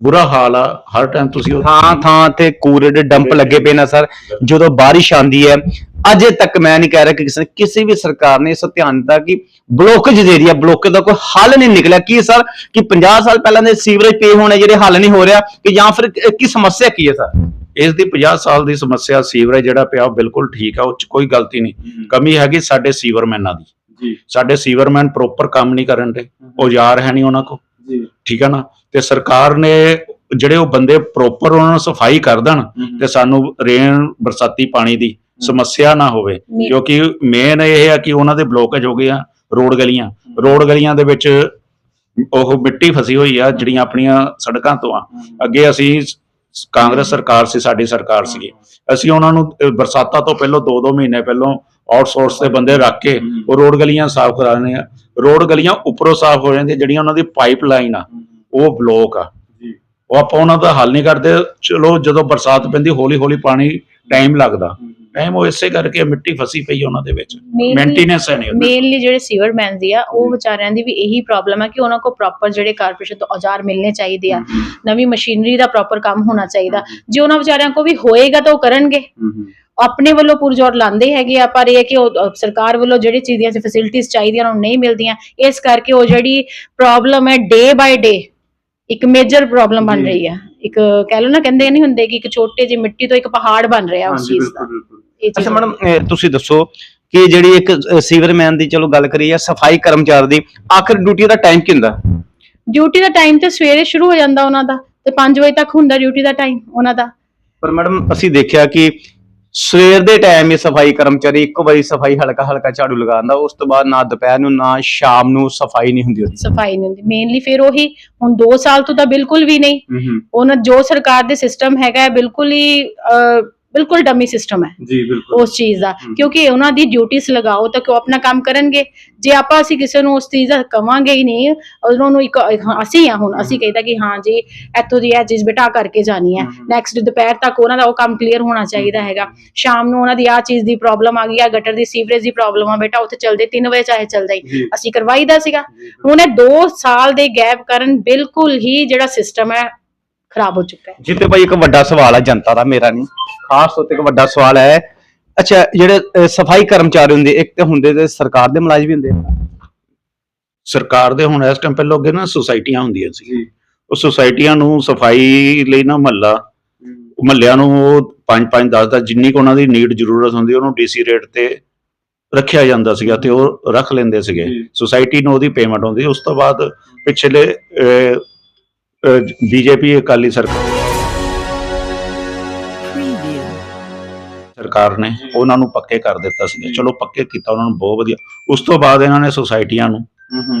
ਬੁਰਾ ਹਾਲ ਆ ਹਰ ਟਾਈਮ ਤੁਸੀਂ ਉਹ ਥਾਂ ਥਾਂ ਤੇ ਕੂੜੇ ਦੇ ਡੰਪ ਲੱਗੇ ਪਏ ਨੇ ਸਰ। ਜਦੋਂ ਬਾਰਿਸ਼ ਆਂਦੀ ਹੈ ਅਜੇ ਤੱਕ ਮੈਂ ਨਹੀਂ ਕਹਿ ਰਿਹਾ ਕਿ ਕਿਸੇ ਕਿਸੇ ਵੀ ਸਰਕਾਰ ਨੇ ਇਸ ਧਿਆਨ ਦਿੱਤਾ ਕਿ ਬਲੋਕੇਜ ਦੇ ਰਹੀ ਹੈ ਬਲੋਕੇਜ ਦਾ ਕੋਈ ਹੱਲ ਨਹੀਂ ਨਿਕਲਿਆ। ਕੀ ਸਰ? ਕਿ 50 ਸਾਲ ਪਹਿਲਾਂ ਦੇ ਸੀਵਰੇਜ ਪੇ ਹੋਣੇ ਜਿਹੜੇ ਹੱਲ ਨਹੀਂ ਹੋ ਰਿਹਾ ਕਿ ਜਾਂ ਫਿਰ ਕੀ ਸਮੱਸਿਆ ਕੀ ਹੈ ਸਰ? ਇਸ ਦੀ 50 ਸਾਲ ਦੀ ਸਮੱਸਿਆ ਸੀਵਰੇਜ ਜਿਹੜਾ ਪਿਆ ਉਹ ਬਿਲਕੁਲ ਠੀਕ ਆ ਉਹ ਚ ਕੋਈ ਗਲਤੀ ਨਹੀਂ। ਕਮੀ ਹੈਗੀ ਸਾਡੇ ਸੀਵਰਮੈਨਾਂ ਦੀ। ਜੀ। ਸਾਡੇ ਸੀਵਰਮੈਨ ਪ੍ਰੋਪਰ ਕੰਮ ਨਹੀਂ ਕਰਨ ਦੇ ਔਜ਼ਾਰ ਹੈ। ਨਹੀਂ ਉਹਨਾਂ ਕੋਲ। ਜੀ। ਠੀਕ ਆ ਨਾ? ਤੇ ਸਰਕਾਰ ਨੇ ਜਿਹੜੇ ਉਹ ਬੰਦੇ ਪ੍ਰੋਪਰ ਉਹਨਾਂ ਨੂੰ ਸਫ਼ਾਈ ਕਰ ਦੇਣ ਤੇ ਸਾਨੂੰ ਰੇਨ ਬਰਸਾਤੀ ਪਾਣੀ ਦੀ ਸਮੱਸਿਆ ਨਾ ਹੋਵੇ। ਕਿਉਂਕਿ ਮੇਨ ਇਹ ਹੈ ਕਿ ਉਹਨਾਂ ਦੇ ਬਲੋਕੇਜ ਹੋ ਗਏ ਆ ਰੋਡ ਗਲੀਆਂ। ਰੋਡ ਗਲੀਆਂ ਦੇ ਵਿੱਚ ਉਹ ਮਿੱਟੀ ਫਸੀ ਹੋਈ ਆ ਜਿਹੜੀਆਂ ਆਪਣੀਆਂ ਸੜਕਾਂ ਤੋਂ ਆ। ਅੱਗੇ ਅਸੀਂ ਕਾਂਗਰਸ ਸਰਕਾਰ ਸੀ ਸਾਡੀ ਸਰਕਾਰ ਸੀਗੀ। ਅਸੀਂ ਉਹਨਾਂ ਨੂੰ ਬਰਸਾਤਾਂ ਤੋਂ ਪਹਿਲਾਂ 2-2 ਮਹੀਨੇ ਪਹਿਲਾਂ ਆਊਟਸੋਰਸ ਦੇ ਬੰਦੇ ਰੱਖ ਕੇ ਉਹ ਰੋਡ ਗਲੀਆਂ ਸਾਫ਼ ਕਰਾਣੇ ਆ। ਰੋਡ ਗਲੀਆਂ ਉੱਪਰੋਂ ਸਾਫ਼ ਹੋ ਜਾਂਦੀਆਂ ਜਿਹੜੀਆਂ ਉਹਨਾਂ ਦੀ ਪਾਈਪ ਲਾਈਨ ਆ ਉਹ ਬਲੋਕ ਆ। ਉਹ ਆਪਾਂ ਉਹਨਾਂ ਦਾ ਹੱਲ ਨਹੀਂ ਕਰਦੇ। ਚਲੋ ਜਦੋਂ ਬਰਸਾਤ ਪੈਂਦੀ ਹੌਲੀ ਹੌਲੀ ਪਾਣੀ ਟਾਈਮ ਲੱਗਦਾ। ਟਾਈਮ ਉਹ ਇਸੇ ਕਰਕੇ ਮਿੱਟੀ ਫਸੀ ਪਈ ਉਹਨਾਂ ਦੇ ਵਿੱਚ। ਮੇਨਟੇਨੈਂਸ ਹੈ ਨਹੀਂ ਉਹਦੀ। ਮੇਨਲੀ ਜਿਹੜੇ ਸੀਵਰਮੈਨ ਦੀ ਆ ਉਹ ਵਿਚਾਰਿਆਂ ਦੀ ਵੀ ਇਹੀ ਪ੍ਰੋਬਲਮ ਹੈ ਕਿ ਉਹਨਾਂ ਕੋਲ ਪ੍ਰੋਪਰ ਜਿਹੜੇ ਕਾਰਪੋਰੇਸ਼ਨ ਤੋਂ ਔਜ਼ਾਰ ਮਿਲਨੇ ਚਾਹੀਦੇ ਆ। ਨਵੀਂ ਮਸ਼ੀਨਰੀ ਦਾ ਪ੍ਰੋਪਰ ਕੰਮ ਹੋਣਾ ਚਾਹੀਦਾ। ਜੇ ਉਹਨਾਂ ਵਿਚਾਰਿਆਂ ਕੋ ਵੀ ਹੋਏਗਾ ਤਾਂ ਉਹ ਕਰਨਗੇ। ਆਪਣੇ ਵੱਲੋਂ ਪੁਰਜੋਰ ਲਾਉਂਦੇ ਹੈਗੇ ਆ ਪਰ ਇਹ ਹੈ ਕਿ ਉਹ ਸਰਕਾਰ ਵੱਲੋਂ ਜਿਹੜੀ ਚੀਜ਼ਾਂ ਚ ਫੈਸਿਲਿਟੀਆਂ ਚਾਹੀਦੀਆਂ ਉਹਨਾਂ ਨੂੰ ਨਹੀਂ ਮਿਲਦੀਆਂ। ਇਸ ਕਰਕੇ ਉਹ ਜਿਹੜੀ ਪ੍ਰੋਬਲਮ ਹੈ ਡੇ ਬਾਈ ਡੇ ਇੱਕ ਮੇਜਰ ਪ੍ਰੋਬਲਮ ਬਣ ਰਹੀ ਹੈ ਇੱਕ ਕਹਿ ਲਓ ਨਾ ਕਹਿੰਦੇ ਨਹੀਂ ਹੁੰਦੇ ਕਿ ਇੱਕ ਛੋਟੇ ਜਿਹੀ ਮਿੱਟੀ ਤੋਂ ਇੱਕ ਪਹਾੜ ਬਣ ਰਿਹਾ ਉਸ ਚੀਜ਼ ਦਾ। ਅੱਛਾ ਮੈਡਮ ਤੁਸੀਂ ਦੱਸੋ ਕਿ ਜਿਹੜੀ ਇੱਕ ਸੀਵਰਮੈਨ ਦੀ ਚਲੋ ਗੱਲ ਕਰੀਏ ਸਫ਼ਾਈ ਕਰਮਚਾਰੀ ਦੀ ਆਖਰ ਡਿਊਟੀ ਦਾ ਟਾਈਮ ਕੀ ਹੁੰਦਾ? ਡਿਊਟੀ ਦਾ ਟਾਈਮ ਤੇ ਸਵੇਰੇ ਸ਼ੁਰੂ ਹੋ ਜਾਂਦਾ ਉਹਨਾਂ ਦਾ ਤੇ 5 ਵਜੇ ਤੱਕ ਹੁੰਦਾ ਡਿਊਟੀ ਦਾ ਟਾਈਮ ਉਹਨਾਂ ਦਾ। ਪਰ ਮੈਡਮ ਅਸੀਂ ਦੇਖਿਆ ਕਿ ਸਵੇਰ ਦੇ ਟਾਈਮ ਇਹ ਸਫ਼ਾਈ ਕਰਮਚਾਰੀ ਇੱਕ ਵਾਰੀ ਸਫ਼ਾਈ ਹਲਕਾ ਹਲਕਾ ਝਾੜੂ ਲਗਾਉਂਦਾ ਉਸ ਤੋਂ ਬਾਅਦ ਨਾ ਦੁਪਹਿਰ ਨੂੰ ਨਾ ਸ਼ਾਮ ਨੂੰ ਸਫ਼ਾਈ ਨਹੀਂ ਹੁੰਦੀ ਉਹਦੀ। ਸਫ਼ਾਈ ਨਹੀਂ ਹੁੰਦੀ। ਮੇਨਲੀ ਫਿਰ ਉਹੀ ਹੁਣ 2 ਸਾਲ ਤੋਂ ਤਾਂ ਬਿਲਕੁਲ ਵੀ ਨਹੀਂ। ਉਹਨਾਂ ਜੋ ਸਰਕਾਰ ਦੇ ਸਿਸਟਮ ਹੈਗਾ ਬਿਲਕੁਲ ਹੀ ਬਿਲਕੁਲ ਡਮੀ ਸਿਸਟਮ ਹੈ। ਜੀ ਬਿਲਕੁਲ। ਉਸ ਚੀਜ਼ ਦਾ। ਕਿਉਂਕਿ ਉਹਨਾਂ ਦੀ ਡਿਊਟੀਆਂ ਲਗਾਓ ਤਾਂ ਕਿ ਉਹ ਆਪਣਾ ਕੰਮ ਕਰਨਗੇ? ਜੇ ਆਪਾਂ ਅਸੀਂ ਕਿਸੇ ਨੂੰ ਉਸ ਚੀਜ਼ ਦਾ ਕਵਾਂਗੇ ਹੀ ਨਹੀਂ ਉਹਨਾਂ ਨੂੰ ਇੱਕ ਅਸੀਂ ਆ ਹੁਣ ਅਸੀਂ ਕਹਿੰਦਾ ਕਿ ਹਾਂ ਜੀ ਇੱਥੋਂ ਦੀ ਇਹ ਚੀਜ਼ ਬੇਟਾ ਕਰਕੇ ਜਾਣੀ ਹੈ। ਨੈਕਸਟ ਦੁਪਹਿਰ ਤੱਕ ਉਹਨਾਂ ਦਾ ਉਹ ਕੰਮ ਕਲੀਅਰ ਹੋਣਾ ਚਾਹੀਦਾ ਹੈਗਾ। ਸ਼ਾਮ ਨੂੰ ਉਹਨਾਂ ਦੀ ਆ ਚੀਜ਼ ਦੀ ਪ੍ਰੋਬਲਮ ਆ ਗਈ ਆ ਗਟਰ ਦੀ ਸੀਵਰੇਜ ਦੀ ਪ੍ਰੋਬਲਮ ਆ ਬੇਟਾ ਉੱਥੇ ਚਲਦੇ 3 ਵਜੇ ਚਾਹੇ ਚੱਲਦਾ ਹੀ। ਅਸੀਂ ਕਰਵਾਈਦਾ ਸੀਗਾ। ਹੁਣ ਇਹ 2 ਸਾਲ ਦੇ ਗੈਪ ਕਾਰਨ ਬਿਲਕੁਲ ਹੀ ਜਿਹੜਾ ਸਿਸਟਮ ਹੈ ਖਰਾਬ ਹੋ ਚੁੱਕਾ ਹੈ। ਜਿੱਤੇ ਭਾਈ ਇੱਕ ਵੱਡਾ ਸਵਾਲ ਹੈ ਜਨਤਾ ਦਾ ਮੇਰਾ ਨਹੀਂ। ਖਾਸ ਤੌਰ ਤੇ ਇੱਕ ਵੱਡਾ ਸਵਾਲ ਹੈ। ਅੱਛਾ ਜਿਹੜੇ ਸਫ਼ਾਈ ਕਰਮਚਾਰੀ ਹੁੰਦੇ ਇੱਕ ਤੇ ਹੁੰਦੇ ਤੇ ਸਰਕਾਰ ਦੇ ਮੁਲਾਜ਼ਮ ਵੀ ਹੁੰਦੇ ਸਰਕਾਰ ਦੇ ਹੁਣ ਇਸ ਟਾਈਮ ਪਹਿਲਾਂ ਅੱਗੇ ਨਾ ਸੁਸਾਇਟੀਆਂ ਹੁੰਦੀਆਂ ਸੀ। ਉਹ ਸੁਸਾਇਟੀਆਂ ਨੂੰ ਸਫ਼ਾਈ ਲਈ ਨਾ ਮਹੱਲਾ ਮਹੱਲਿਆਂ ਨੂੰ ਉਹ 5 5 10 10 ਜਿੰਨੀ ਕੁ ਉਹਨਾਂ ਦੀ ਨੀਡ ਜ਼ਰੂਰਤ ਹੁੰਦੀ ਉਹਨੂੰ ਡੀਸੀ ਰੇਟ ਤੇ ਰੱਖਿਆ ਜਾਂਦਾ ਸੀਗਾ ਤੇ ਉਹ ਰੱਖ ਲੈਂਦੇ ਸੀਗੇ। ਸੁਸਾਇਟੀ ਨੂੰ ਉਹਦੀ ਪੇਮੈਂਟ ਹੁੰਦੀ ਉਸ ਤੋਂ ਬਾਅਦ ਪਿਛਲੇ ਬੀਜੇਪੀ ਅਕਾਲੀ ਸਰਕਾਰ. ਸਰਕਾਰ ਨੇ ਉਹਨਾਂ ਨੂੰ ਪੱਕੇ ਕਰ ਦਿੱਤਾ ਸੀ। ਚਲੋ ਪੱਕੇ ਕੀਤਾ ਉਹਨਾਂ ਨੂੰ ਬਹੁਤ ਵਧੀਆ। ਉਸ ਤੋਂ ਬਾਅਦ ਇਹਨਾਂ ਨੇ ਸੁਸਾਇਟੀਆਂ ਨੂੰ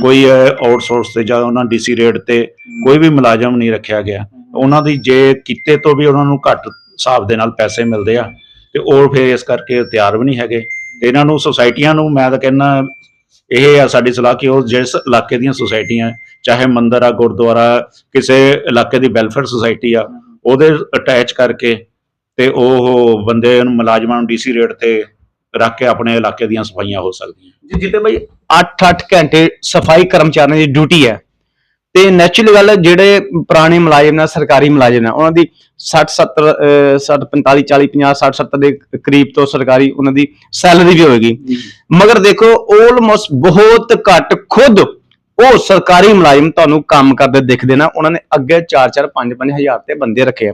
ਕੋਈ ਆਊਟਸੋਰਸ ਤੇ ਜਾਂ ਉਹਨਾਂ ਡੀਸੀ ਰੇਟ ਤੇ ਕੋਈ ਵੀ ਮੁਲਾਜ਼ਮ ਨਹੀਂ ਰੱਖਿਆ ਗਿਆ। ਉਹਨਾਂ ਦੀ ਜੇ ਕਿਤੇ ਤੋਂ ਵੀ ਉਹਨਾਂ ਨੂੰ ਘੱਟ ਹਿਸਾਬ ਦੇ ਨਾਲ ਪੈਸੇ ਮਿਲਦੇ ਆ ਤੇ ਉਹ ਫਿਰ ਇਸ ਕਰਕੇ ਤਿਆਰ ਵੀ ਨਹੀਂ ਹੈਗੇ। ਤੇ ਇਹਨਾਂ ਨੂੰ ਸੁਸਾਇਟੀਆਂ ਨੂੰ ਮੈਂ ਤਾਂ ਕਹਿੰਦਾ ਇਹ ਆ ਸਾਡੀ ਸਲਾਹ ਕਿ ਉਹ ਜਿਸ ਇਲਾਕੇ ਦੀਆਂ ਸੁਸਾਇਟੀਆਂ, ਚਾਹੇ ਮੰਦਿਰ ਆ, ਗੁਰਦੁਆਰਾ, ਕਿਸੇ ਇਲਾਕੇ ਦੀ ਵੈਲਫੇਅਰ ਸੁਸਾਇਟੀ ਆ, ਉਹਦੇ ਅਟੈਚ ਕਰਕੇ ਤੇ ਉਹ ਬੰਦੇ ਨੂੰ ਮੁਲਾਜ਼ਮਾਂ ਨੂੰ ਡੀਸੀ ਰੇਟ ਤੇ ਰੱਖ ਕੇ ਆਪਣੇ ਇਲਾਕੇ ਦੀਆਂ ਸਫਾਈਆਂ ਹੋ ਸਕਦੀਆਂ। ਜੀ ਜਿੱਤੇ ਭਾਈ 8-8 ਘੰਟੇ ਸਫ਼ਾਈ ਕਰਮਚਾਰੀਆਂ ਦੀ ਡਿਊਟੀ ਹੈ ਤੇ ਨੈਚੁਰਲ ਗੱਲ ਹੈ, ਜਿਹੜੇ ਪੁਰਾਣੇ ਮੁਲਾਜ਼ਮ ਨੇ ਸਰਕਾਰੀ ਮੁਲਾਜ਼ਮ ਨੇ ਉਹਨਾਂ ਦੀ 60 70 60 45 40 50 60 70 ਦੇ ਕਰੀਬ ਤੋਂ ਸਰਕਾਰੀ ਉਹਨਾਂ ਦੀ ਸੈਲਰੀ ਵੀ ਹੋਏਗੀ। ਮਗਰ ਦੇਖੋ ਆਲਮੋਸਟ ਬਹੁਤ ਘੱਟ ਖੁਦ ਉਹ ਸਰਕਾਰੀ ਮੁਲਾਜ਼ਮ ਤੁਹਾਨੂੰ ਕੰਮ ਕਰਦੇ ਦਿਖਦੇ ਨਾ ਉਹਨਾਂ ਨੇ ਅੱਗੇ 4-4 5-5 ਹਜ਼ਾਰ ਤੇ ਬੰਦੇ ਰੱਖੇ ਆ।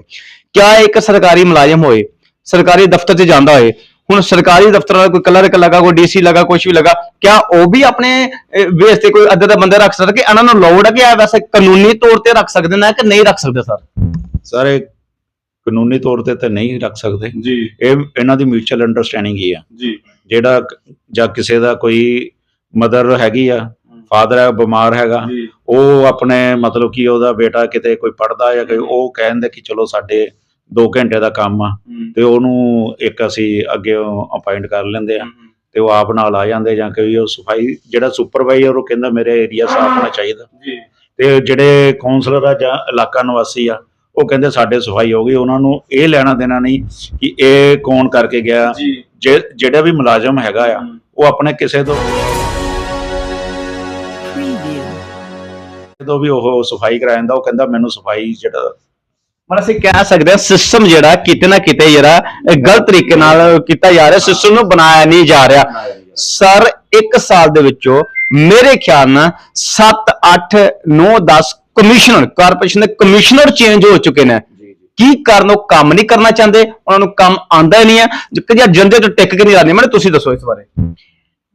ਕਿਆ ਇੱਕ ਸਰਕਾਰੀ ਮੁਲਾਜ਼ਮ ਹੋਏ ਸਰਕਾਰੀ ਦਫ਼ਤਰ 'ਚ ਜਾਂਦਾ ਹੋਏ ਹੁਣ ਸਰਕਾਰੀ ਦਫ਼ਤਰਾਂ ਦਾ ਕੋਈ ਕਲਰਕ ਲਗਾ ਕੋਈ ਡੀਸੀ ਲਗਾ ਕੁਝ ਵੀ ਲਗਾ ਕਿਆ ਉਹ ਵੀ ਆਪਣੇ ਬੇਸ ਤੇ ਕੋਈ ਅੱਧੇ ਦਾ ਬੰਦਾ ਰੱਖ ਸਕਦਾ ਕਿ ਇਹਨਾਂ ਨੂੰ ਲੋੜ ਹੈ ਕਿ ਇਹ ਵੈਸੇ ਕਾਨੂੰਨੀ ਤੌਰ ਤੇ ਰੱਖ ਸਕਦੇ ਨੇ ਕਿ ਨਹੀਂ ਰੱਖ ਸਕਦੇ ਸਰ? ਸਾਰੇ ਕਾਨੂੰਨੀ ਤੌਰ ਤੇ ਤਾਂ ਨਹੀਂ ਰੱਖ ਸਕਦੇ। ਜੀ। ਇਹ ਇਹਨਾਂ ਦੀ ਮਿਊਚੁਅਲ ਅੰਡਰਸਟੈਂਡਿੰਗ ਹੀ ਆ। ਜੀ। ਜਿਹੜਾ ਜਾਂ ਕਿਸੇ ਦਾ ਕੋਈ ਮਦਰ ਹੈਗੀ ਆ ਫਾਦਰ ਹੈ ਬਿਮਾਰ ਹੈਗਾ ਉਹ ਆਪਣੇ ਮਤਲਬ ਕਿ ਉਹਦਾ ਬੇਟਾ ਕਿਤੇ ਕੋਈ ਪੜਦਾ ਜਾਂ ਕੋਈ ਉਹ ਕਹਿੰਦੇ ਕਿ ਚਲੋ ਸਾਡੇ 2 ਘੰਟੇ ਦਾ ਕੰਮ ਆ ਤੇ ਉਹਨੂੰ ਇੱਕ ਅਸੀਂ ਅੱਗੇ ਅਪਾਇੰਟ ਕਰ ਲੈਂਦੇ ਆ। ਤੇ ਉਹ ਆਪ ਨਾਲ ਆ ਜਾਂਦੇ ਜਾਂ ਕੋਈ ਉਹ ਸਫ਼ਾਈ ਜਿਹੜਾ ਸੁਪਰਵਾਈਜ਼ਰ ਉਹ ਕਹਿੰਦਾ ਮੇਰੇ ਏਰੀਆ ਸਾਫ਼ ਹੋਣਾ ਚਾਹੀਦਾ। ਜੀ। ਤੇ ਜਿਹੜੇ ਕਾਉਂਸਲਰ ਆ ਜਾਂ ਇਲਾਕਾ ਨਿਵਾਸੀ ਆ ਉਹ ਕਹਿੰਦੇ ਸਾਡੇ ਸਫ਼ਾਈ ਹੋ ਗਈ ਉਹਨਾਂ ਨੂੰ ਇਹ ਲੈਣਾ ਦੇਣਾ ਨਹੀਂ ਕਿ ਇਹ ਕੌਣ ਕਰਕੇ ਗਿਆ। ਜਿਹੜਾ ਵੀ ਮੁਲਾਜ਼ਮ ਹੈਗਾ ਆ ਉਹ ਆਪਣੇ ਕਿਸੇ ਤੋਂ. ਜਦੋਂ ਵੀ ਉਹ ਸਫ਼ਾਈ ਕਰਾ ਜਾਂਦਾ ਉਹ ਕਹਿੰਦਾ ਮੈਨੂੰ ਸਫ਼ਾਈ ਜਿਹੜਾ ਮਤਲਬ ਅਸੀਂ ਕਹਿ ਸਕਦੇ ਹਾਂ ਸਿਸਟਮ ਜਿਹੜਾ ਕਿਤੇ ਨਾ ਕਿਤੇ ਜਿਹੜਾ ਗਲਤ ਤਰੀਕੇ ਨਾਲ ਕੀਤਾ ਜਾ ਰਿਹਾ ਸਿਸਟਮ ਨੂੰ ਬਣਾਇਆ ਨਹੀਂ ਜਾ ਰਿਹਾ। ਸਰ ਇੱਕ ਸਾਲ ਦੇ ਵਿੱਚੋਂ ਮੇਰੇ ਖਿਆਲ ਨਾਲ 7 8 9 10 ਕਮਿਸ਼ਨਰ ਕਾਰਪੋਰੇਸ਼ਨ ਦੇ ਕਮਿਸ਼ਨਰ ਚੇਂਜ ਹੋ ਚੁੱਕੇ ਨੇ। ਕੀ ਕਰਨ ਉਹ ਕੰਮ ਨਹੀਂ ਕਰਨਾ ਚਾਹੁੰਦੇ? ਉਹਨਾਂ ਨੂੰ ਕੰਮ ਆਂਦਾ ਹੀ ਨਹੀਂ ਹੈ। ਜਾਂ ਜੰਦੇ ਤੋਂ ਟਿਕ ਕੇ ਨਹੀਂ ਆਉਂਦੇ ਮੈਨੂੰ ਤੁਸੀਂ ਦੱਸੋ ਇਸ ਬਾਰੇ।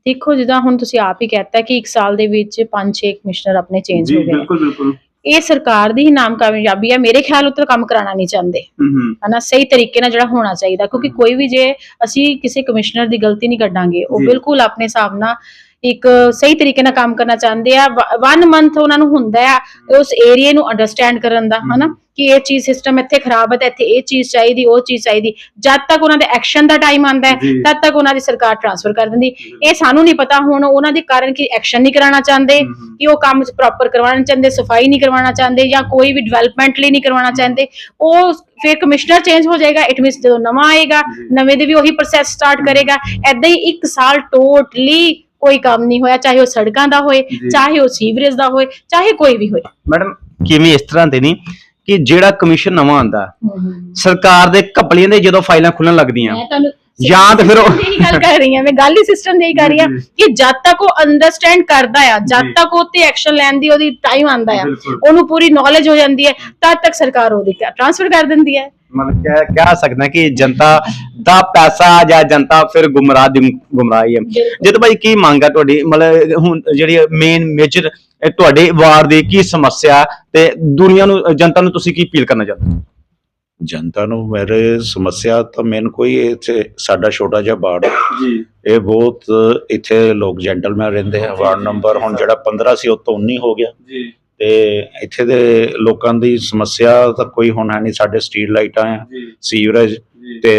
ਦੇਖੋ ਜਿੱਦਾਂ ਹੁਣ ਤੁਸੀਂ ਆਪ ਹੀ ਕਹਿਤਾ ਕਿ ਇੱਕ ਸਾਲ ਦੇ ਵਿੱਚ 5-6 ਕਮਿਸ਼ਨਰ ਆਪਣੇ ਚੇਂਜ ਹੋ ਗਏ ਨੇ। ਬਿਲਕੁਲ। ਇਹ ਸਰਕਾਰ ਦੀ ਹੀ ਨਾਮ ਕਾਮਯਾਬੀ ਹੈ ਮੇਰੇ ਖਿਆਲ ਉੱਤੇ ਕੰਮ ਕਰਾਉਣਾ ਨਹੀਂ ਚਾਹੁੰਦੇ। ਹੂੰ ਹੂੰ ਹਨਾ ਸਹੀ ਤਰੀਕੇ ਨਾਲ ਜਿਹੜਾ ਹੋਣਾ ਚਾਹੀਦਾ ਕਿਉਂਕਿ ਕੋਈ ਵੀ ਜੇ ਅਸੀਂ ਕਿਸੇ ਕਮਿਸ਼ਨਰ ਦੀ ਗਲਤੀ ਨਹੀਂ ਕੱਢਾਂਗੇ ਉਹ। ਬਿਲਕੁਲ ਆਪਣੇ ਹਿਸਾਬ ਨਾਲ ਇੱਕ ਸਹੀ ਤਰੀਕੇ ਨਾਲ ਕੰਮ ਕਰਨਾ ਚਾਹੁੰਦੇ ਆ। 1 ਮੰਥ ਉਹਨਾਂ ਨੂੰ ਹੁੰਦਾ ਆ ਉਸ ਏਰੀਆ ਨੂੰ ਅੰਡਰਸਟੈਂਡ ਕਰਨ ਦਾ ਹਨਾ। ਕਿ ਇਹ ਚੀਜ਼ ਸਿਸਟਮ ਇੱਥੇ ਖਰਾਬ ਹੈ ਤੇ ਇੱਥੇ ਇਹ ਚੀਜ਼ ਚਾਹੀਦੀ ਉਹ ਚੀਜ਼ ਚਾਹੀਦੀ। ਜਦ ਤੱਕ ਉਹਨਾਂ ਦੇ ਐਕਸ਼ਨ ਦਾ ਟਾਈਮ ਆਂਦਾ ਹੈ ਜੀ। ਤਦ ਤੱਕ ਉਹਨਾਂ ਦੀ ਸਰਕਾਰ ਟ੍ਰਾਂਸਫਰ ਕਰ ਦਿੰਦੀ। ਇਹ ਸਾਨੂੰ ਨਹੀਂ ਪਤਾ ਹੁਣ ਉਹਨਾਂ ਦੇ ਕਾਰਨ ਕਿ ਐਕਸ਼ਨ ਨਹੀਂ ਕਰਾਉਣਾ ਚਾਹੁੰਦੇ ਕਿ ਉਹ ਕੰਮ ਪ੍ਰੋਪਰ ਕਰਵਾਉਣਾ ਨਹੀਂ ਚਾਹੁੰਦੇ ਸਫ਼ਾਈ ਨਹੀਂ ਕਰਵਾਉਣਾ ਚਾਹੁੰਦੇ ਜਾਂ ਕੋਈ ਵੀ ਡਿਵੈਲਪਮੈਂਟ ਲਈ ਨਹੀਂ ਕਰਵਾਉਣਾ ਚਾਹੁੰਦੇ। ਉਹ ਫਿਰ ਕਮਿਸ਼ਨਰ ਚੇਂਜ ਹੋ ਜਾਏਗਾ ਇਟ ਮੀਨਸ ਜਦੋਂ ਨਵਾਂ ਆਏਗਾ ਨਵੇਂ ਦੇ ਵੀ ਉਹੀ ਪ੍ਰੋਸੈਸ ਸਟਾਰਟ ਕਰੇਗਾ। ਐਦਾਂ ਹੀ ਇੱਕ ਸਾਲ ਟੋਟਲੀ ਕੋਈ ਕੰਮ ਨਹੀਂ ਹੋਇਆ ਚਾਹੇ ਉਹ ਸੜਕਾਂ ਦਾ ਹੋਏ ਚਾਹੇ ਉਹ ਸੀਵਰੇਜ ਦਾ ਹੋਏ ਚਾਹੇ ਕੋਈ ਵੀ ਹੋਏ। ਮੈਡਮ ਕਿਵੇਂ ਇਸ ਤਰ੍ਹਾਂ ਤੇ ਨਹੀਂ ਕਿ ਜਿਹੜਾ ਕਮਿਸ਼ਨ ਨਵਾਂ ਆਂਦਾ ਸਰਕਾਰ ਦੇ ਘਪਲੀਆਂ ਦੇ ਜਦੋਂ ਫਾਈਲਾਂ ਖੁੱਲਣ ਲੱਗਦੀਆਂ ਮੈਂ ਤੁਹਾਨੂੰ ਜਾਂ ਤਾਂ ਫਿਰ ਉਹ- ਇਹੀ ਗੱਲ ਕਰ ਰਹੀ ਹਾਂ ਮੈਂ ਗੱਲ ਹੀ ਸਿਸਟਮ ਦੀ ਹੀ ਕਰ ਰਹੀ ਹਾਂ ਕਿ ਜਦ ਤੱਕ ਉਹ ਅੰਡਰਸਟੈਂਡ ਕਰਦਾ ਆ ਜਦ ਤੱਕ ਉਹ ਤੇ ਐਕਸ਼ਨ ਲੈਣ ਦੀ ਉਹਦੀ ਟਾਈਮ ਆਂਦਾ ਆ ਬਿਲਕੁਲ। ਉਹਨੂੰ ਪੂਰੀ ਨੌਲੇਜ ਹੋ ਜਾਂਦੀ ਹੈ ਤਦ ਤੱਕ ਸਰਕਾਰ ਉਹਦੀ ਟ੍ਰਾਂਸਫਰ ਕਰ ਦਿੰਦੀ ਹੈ। ਮਤਲਬ ਕਹਿ ਕਹਿ ਸਕਦਾ ਕਿ ਜਨਤਾ ਦਾ ਪੈਸਾ ਜਾਂ ਜਨਤਾ ਫਿਰ ਗੁੰਮਰਾਹ ਦੀ ਗੁੰਮਰਾਹੀ ਹੈ। ਜਦ ਭਾਈ ਕੀ ਮੰਗ ਹੈ ਤੁਹਾਡੀ? ਮਤਲਬ ਹੁਣ ਜਿਹੜੀ ਮੇਨ ਮੇਜਰ ਤੁਹਾਡੇ ਵਾਰ ਦੀ ਕੀ ਸਮੱਸਿਆ ਤੇ ਦੁਨੀਆ ਨੂੰ ਜਨਤਾ ਨੂੰ ਤੁਸੀਂ ਕੀ ਅਪੀਲ ਕਰਨਾ ਚਾਹੁੰਦੇ ਹੋ? ਜਨਤਾ ਨੂੰ ਮੇਰੇ ਸਮੱਸਿਆ ਤਾਂ ਮੇਨ ਕੋਈ ਇੱਥੇ ਸਾਡਾ ਛੋਟਾ ਜਿਹਾ ਬਾੜ ਜੀ। ਇਹ ਬਹੁਤ ਇੱਥੇ ਲੋਕ ਜੈਂਟਲਮੈਨ ਰਹਿੰਦੇ ਆ। ਵਾਰਡ ਨੰਬਰ ਹੁਣ ਜਿਹੜਾ 15 ਸੀ ਉਹ ਤੋਂ 19 ਹੋ ਗਿਆ। ਜੀ। ਤੇ ਇੱਥੇ ਦੇ ਲੋਕਾਂ ਦੀ ਸਮੱਸਿਆ ਤਾਂ ਕੋਈ ਹੁਣ ਹੈ ਨਹੀਂ। ਸਾਡੇ ਸਟਰੀਟ ਲਾਈਟਾਂ ਆ ਸੀਵਰੇਜ ਤੇ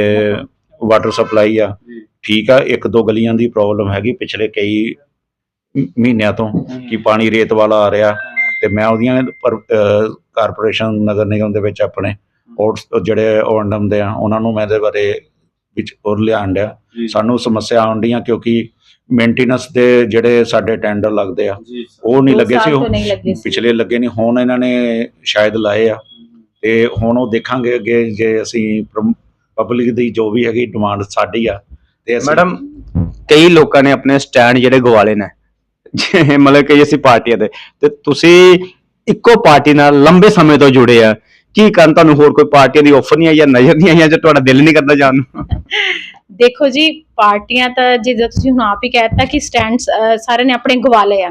ਵਾਟਰ ਸਪਲਾਈ ਆ। ਠੀਕ ਆ ਇੱਕ ਦੋ ਗਲੀਆਂ ਦੀ ਪ੍ਰੋਬਲਮ ਹੈਗੀ ਪਿਛਲੇ ਕਈ ਮਹੀਨਿਆਂ ਤੋਂ ਕਿ ਪਾਣੀ ਰੇਤ ਵਾਲਾ ਆ ਰਿਹਾ। ਤੇ ਮੈਂ ਉਹਦੀਆਂ ਪਰ ਕਾਰਪੋਰੇਸ਼ਨ ਨਗਰ ਨਿਗਮ ਦੇ ਵਿੱਚ ਆਪਣੇ ਉਹ ਜਿਹੜੇ ਓਨਡਮ ਦੇ ਆ ਉਹਨਾਂ ਨੂੰ ਮੈਂ ਇਹਦੇ ਬਾਰੇ ਵਿੱਚ ਹੋਰ ਲਿਆਉਣ ਡਿਆ। ਸਾਨੂੰ ਸਮੱਸਿਆ ਆਉਣ ਡੀਆਂ ਕਿਉਂਕਿ ਮੇਨਟੇਨੈਂਸ ਦੇ ਜਿਹੜੇ ਸਾਡੇ ਟੈਂਡਰ ਲੱਗਦੇ ਆ ਉਹ ਨਹੀਂ ਦੋ ਲੱਗੇ ਸੀ। ਪਿਛਲੇ ਲੱਗੇ ਨਹੀਂ ਹੁਣ ਇਹਨਾਂ ਨੇ ਸ਼ਾਇਦ ਲਾਏ ਆ। ਤੇ ਹੁਣ ਉਹ ਦੇਖਾਂਗੇ ਅੱਗੇ ਜੇ ਅਸੀਂ ਪਬਲਿਕ ਦੀ ਜੋ ਵੀ ਹੈਗੀ ਡਿਮਾਂਡ ਸਾਡੀ ਆ ਤੇ ਮੈਡਮ ਕਈ ਲੋਕਾਂ ਨੇ ਆਪਣੇ ਸਟੈਂਡ ਜਿਹੜੇ ਗਵਾਲੇ ਨੇ ਜੇ ਮਤਲਬ ਕਿ ਅਸੀਂ ਪਾਰਟੀਆਂ ਦੇ ਤੇ ਤੁਸੀਂ ਇੱਕੋ ਪਾਰਟੀ ਨਾਲ ਲੰਬੇ ਸਮੇਂ ਤੋਂ ਜੁੜੇ ਆ ਕੀ ਕਾਰਨ ਤੁਹਾਨੂੰ ਹੋਰ ਕੋਈ ਪਾਰਟੀ ਦੀ ਆਫਰ ਨਹੀਂ ਆਈ ਜਾਂ ਨਜ਼ਰ ਨਹੀਂ ਆਈਆਂ ਜਾਂ ਤੁਹਾਡਾ ਦਿਲ ਨਹੀਂ ਕਰਦਾ ਜਾਣ ਨੂੰ? ਦੇਖੋ ਜੀ ਪਾਰਟੀਆਂ ਤਾਂ ਜਿੱਦਾਂ ਤੁਸੀਂ ਹੁਣ ਆਪ ਹੀ ਕਹਿਤਾ ਕਿ ਸਟੈਂਡ ਸਾਰੇ ਨੇ ਆਪਣੇ ਗਵਾ ਲਏ ਆ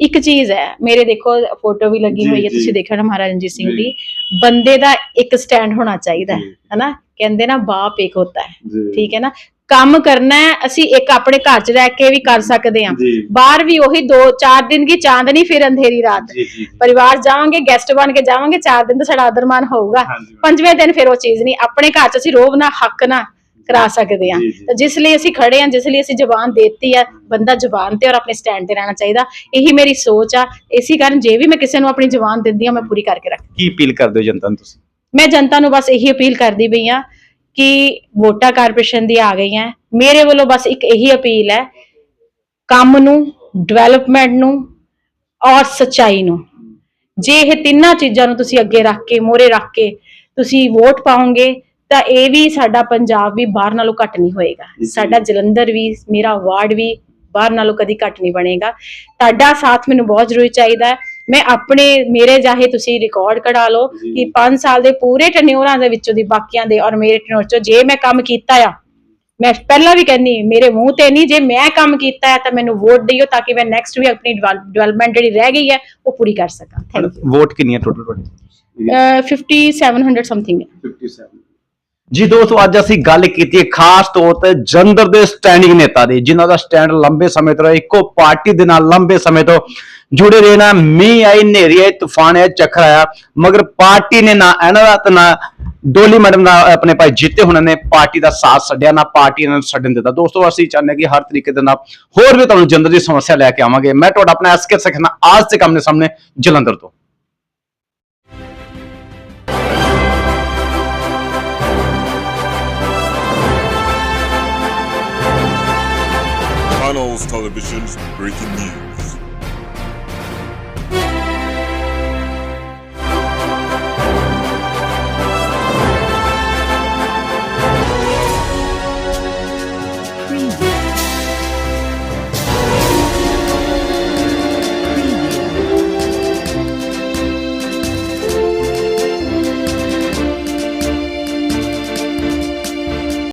ਇੱਕ ਚੀਜ਼ ਹੈ ਮੇਰੇ ਦੇਖੋ ਫੋਟੋ ਵੀ ਲੱਗੀ ਹੋਈ ਹੈ ਤੁਸੀਂ ਦੇਖਿਆ ਨਾ ਮਹਾਰਾਜਾ ਰਣਜੀਤ ਸਿੰਘ ਦੀ। ਬੰਦੇ ਦਾ ਇੱਕ ਸਟੈਂਡ ਹੋਣਾ ਚਾਹੀਦਾ ਹੈ ਹਨਾ? ਕਹਿੰਦੇ ਨਾ ਬਾਪ ਇੱਕ ਹੁੰਦਾ ਹੈ ਠੀਕ ਹੈ ਨਾ? ਕੰਮ ਕਰਨਾ ਹੈ ਅਸੀਂ ਇੱਕ ਆਪਣੇ ਘਰ 'ਚ ਰਹਿ ਕੇ ਵੀ ਕਰ ਸਕਦੇ ਹਾਂ। ਬਾਹਰ ਵੀ ਉਹੀ 2 4 ਦਿਨ ਕੀ ਚਾਂਦਨੀ ਫਿਰ ਅੰਧੇਰੀ ਰਾਤ। ਪਰਿਵਾਰ ਜਾਵਾਂਗੇ ਗੈਸਟ ਬਣ ਕੇ ਜਾਵਾਂਗੇ 4 ਦਿਨ ਤਾਂ ਸਾਡਾ ਆਦਰਮਾਨ ਹੋਊਗਾ। ਪੰਜਵੇਂ ਦਿਨ ਫਿਰ ਉਹ ਚੀਜ਼ ਨਹੀਂ ਆਪਣੇ ਘਰ 'ਚ ਅਸੀਂ ਰੋਬ ਹੱਕ ਨਾ ਕਰਾ ਸਕਦੇ ਹਾਂ। ਤਾਂ ਜਿਸ ਲਈ ਅਸੀਂ ਖੜੇ ਹਾਂ ਜਿਸ ਲਈ ਅਸੀਂ ਜ਼ੁਬਾਨ ਦੇਤੀ ਹੈ ਬੰਦਾ ਜ਼ੁਬਾਨ ਤੇ ਔਰ ਆਪਣੇ ਸਟੈਂਡ ਤੇ ਰਹਿਣਾ ਚਾਹੀਦਾ। ਇਹੀ ਮੇਰੀ ਸੋਚ ਆ। ਇਸੇ ਕਾਰਨ ਜੇ ਵੀ ਮੈਂ ਕਿਸੇ ਨੂੰ ਆਪਣੀ ਜ਼ੁਬਾਨ ਦਿੰਦੀ ਹਾਂ ਮੈਂ ਪੂਰੀ ਕਰਕੇ ਰੱਖ ਕੀ ਅਪੀਲ ਕਰਦੇ ਹੋ ਜਨਤਾ ਨੂੰ ਤੁਸੀਂ? ਮੈਂ ਜਨਤਾ ਨੂੰ ਬਸ ਇਹੀ ਅਪੀਲ ਕਰਦੀ ਪਈ ਆ ਕਿ ਵੋਟਾਂ ਕਾਰਪੋਰੇਸ਼ਨ ਦੀ ਆ ਗਈਆਂ ਮੇਰੇ ਵੱਲੋਂ ਬਸ ਇੱਕ ਇਹੀ ਅਪੀਲ ਹੈ ਕੰਮ ਨੂੰ ਡਿਵੈਲਪਮੈਂਟ ਨੂੰ ਔਰ ਸੱਚਾਈ ਨੂੰ। ਜੇ ਇਹ ਤਿੰਨਾਂ ਚੀਜ਼ਾਂ ਨੂੰ ਤੁਸੀਂ ਅੱਗੇ ਰੱਖ ਕੇ ਮੋਰੇ ਰੱਖ ਕੇ ਤੁਸੀਂ ਵੋਟ ਪਾਓਗੇ ਤਾਂ ਇਹ ਵੀ ਸਾਡਾ ਪੰਜਾਬ ਵੀ ਬਾਹਰ ਨਾਲੋਂ ਘੱਟ ਨਹੀਂ ਹੋਏਗਾ। ਸਾਡਾ ਜਲੰਧਰ ਵੀ ਮੇਰਾ ਵਾਰਡ ਵੀ ਬਾਹਰ ਨਾਲੋਂ ਕਦੀ ਘੱਟ ਨਹੀਂ ਬਣੇਗਾ। ਤੁਹਾਡਾ ਸਾਥ ਮੈਨੂੰ ਬਹੁਤ ਜ਼ਰੂਰੀ ਚਾਹੀਦਾ ਹੈ। ਮੈਂ ਆਪਣੇ ਮੇਰੇ ਚਾਹੇ ਤੁਸੀਂ ਰਿਕਾਰਡ ਕਢਾ ਲਓ ਕਿ 5 ਸਾਲ ਦੇ ਪੂਰੇ ਟਨਿਓਰਾਂ ਦੇ ਵਿੱਚੋਂ ਦੀ ਬਾਕੀਆਂ ਦੇ ਔਰ ਮੇਰੇ ਟਨਿਓਰ ਚੋਂ ਜੇ ਮੈਂ ਕੰਮ ਕੀਤਾ ਆ ਮੈਂ ਪਹਿਲਾਂ ਵੀ ਕਹਿੰਨੀ ਮੇਰੇ ਮੂੰਹ ਤੇ ਨਹੀਂ ਜੇ ਮੈਂ ਕੰਮ ਕੀਤਾ ਹੈ ਤਾਂ ਮੈਨੂੰ ਵੋਟ ਦਿਓ ਤਾਂ ਕਿ ਮੈਂ ਨੈਕਸਟ ਵੀ ਆਪਣੀ ਡਿਵੈਲਪਮੈਂਟ ਜਿਹੜੀ ਰਹਿ ਗਈ ਹੈ ਉਹ ਪੂਰੀ ਕਰ ਸਕਾਂ। ਥੈਂਕ ਵੋਟ ਕਿੰਨੀ ਹੈ ਟੋਟਲ ਤੁਹਾਡੀ ਯੂ 5700 ਸਮਥਿੰਗ ਜੀ ਦੋਸਤੋ, ਅੱਜ ਅਸੀਂ ਗੱਲ ਕੀਤੀ ਹੈ ਖਾਸ ਤੌਰ ਤੇ ਜਲੰਧਰ ਦੇ ਸਟੈਂਡਿੰਗ ਨੇਤਾ ਦੀ, ਜਿਨ੍ਹਾਂ ਦਾ ਸਟੈਂਡ ਲੰਬੇ ਸਮੇਂ ਤੋਂ, ਇੱਕੋ ਪਾਰਟੀ ਦੇ ਨਾਲ ਲੰਬੇ ਸਮੇਂ ਤੋਂ ਜੁੜੇ ਰਹੇ ਨਾ। ਮੀਂਹ ਆਈ, ਹਨੇਰੀ ਆਈ, ਤੂਫਾਨ ਆਇਆ, ਚੱਕਰ ਆਇਆ, ਮਗਰ ਪਾਰਟੀ ਨੇ ਨਾ ਇਹਨਾਂ ਦਾ ਨਾ ਡੋਲੀ ਮੈਡਮ ਦਾ ਆਪਣੇ ਭਾਈ ਜਿੱਤੇ ਹੁਣਾਂ ਨੇ ਪਾਰਟੀ ਦਾ ਸਾਥ ਛੱਡਿਆ, ਨਾ ਪਾਰਟੀ ਇਹਨਾਂ ਨੂੰ ਛੱਡਣ ਦਿੱਤਾ। ਦੋਸਤੋ, ਅਸੀਂ ਚਾਹੁੰਦੇ ਹਾਂ ਕਿ ਹਰ ਤਰੀਕੇ ਦੇ ਨਾਲ ਹੋਰ ਵੀ ਤੁਹਾਨੂੰ ਜਲੰਧਰ ਦੀ ਸਮੱਸਿਆ ਲੈ ਕੇ ਆਵਾਂਗੇ। ਮੈਂ ਤੁਹਾਡਾ ਆਪਣਾ ਐਸਕੇ ਸਖਨਾ ਆਜ ਤੇ ਕੰਮ ਦੇ ਸਾਹਮਣੇ ਜਲੰਧਰ ਤੋਂ। Channels Television's breaking news.